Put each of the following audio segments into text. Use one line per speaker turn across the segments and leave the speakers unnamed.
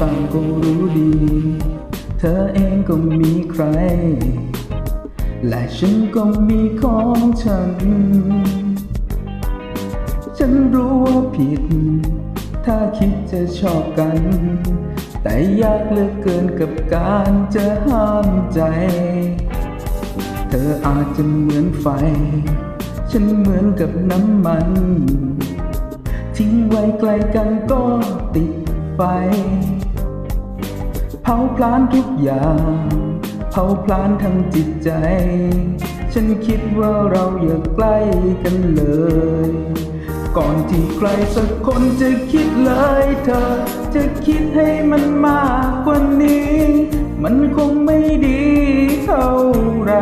ต่างก็รู้ดี เธอเองก็มีใคร และฉันก็มีของฉัน ฉันรู้ว่าผิด ถ้าคิดจะชอบกัน แต่ยากเหลือเกินกับการจะห้ามใจ เธออาจจะเหมือนไฟ ฉันเหมือนกับน้ำมันทิ้งไว้ไกลกันก็ติดไฟ เผาพลานทุกอย่าง เผาพลานทั้งจิตใจ ฉันคิดว่าเราอย่าใกล้กันเลย ก่อนที่ใครสักคนจะคิดเลยเธอ จะคิดให้มันมากกว่านี้ มันคงไม่ดีเท่าไร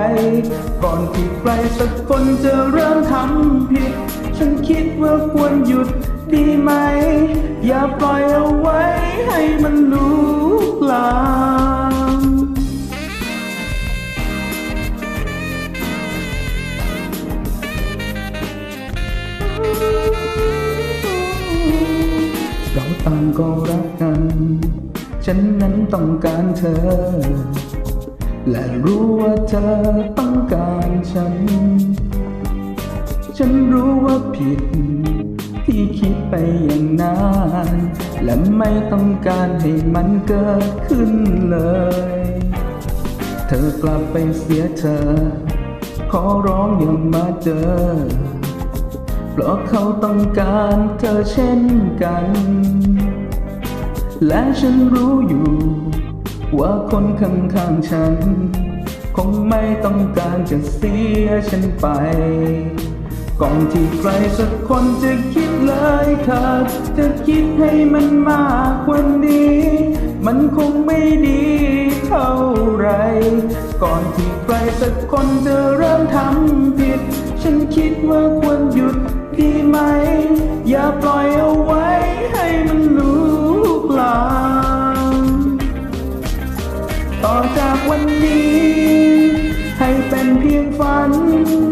ก่อนที่ใครสักคนจะเริ่มทำผิด ฉันคิดว่าควรหยุดดีไหม อย่าปล่อยเอาไว้ให้มันลุก ลามเราต่างก็รักกัน ฉันนั้นต้องการเธอ และรู้ว่าเธอต้องการฉัน ฉันรู้ว่าผิด ที่คิดไปอย่างนั้น และไม่ต้องการให้มันเกิดขึ้นเลย เธอกลับไปเสียเธอ ขอร้องอย่ามาเจอ เพราะเขาต้องการเธอเช่นกัน และฉันรู้อยู่ ว่าคนข้างๆฉัน คงไม่ต้องการจะเสียฉันไป ก่อนที่ใครสักคนจะคิดเลยเธอจะคิดให้มันมากกว่านี้ มันคงไม่ดีเท่าไร ก่อนที่ใครสักคนจะเริ่มทำผิด ฉันคิดว่าควรหยุดดีไหม อย่าปล่อยเอาไว้ให้มันลุกลามต่อจากวันนี้ ให้เป็นเพียงฝัน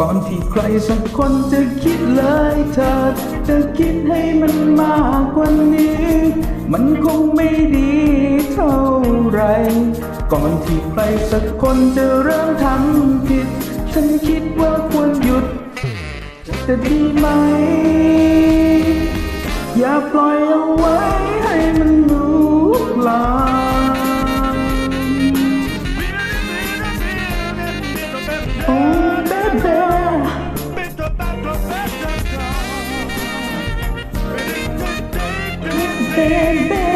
ก่อนที่ใครสักคนจะคิดเลยเธอจะคิดให้มันมากกว่านี้ มันคงไม่ดีเท่าไร ก่อนที่ใครสักคนจะเริ่มทำผิด ฉันคิดว่าควรหยุด จะดีไหม อย่าปล่อยเอาไว้ เบเบ้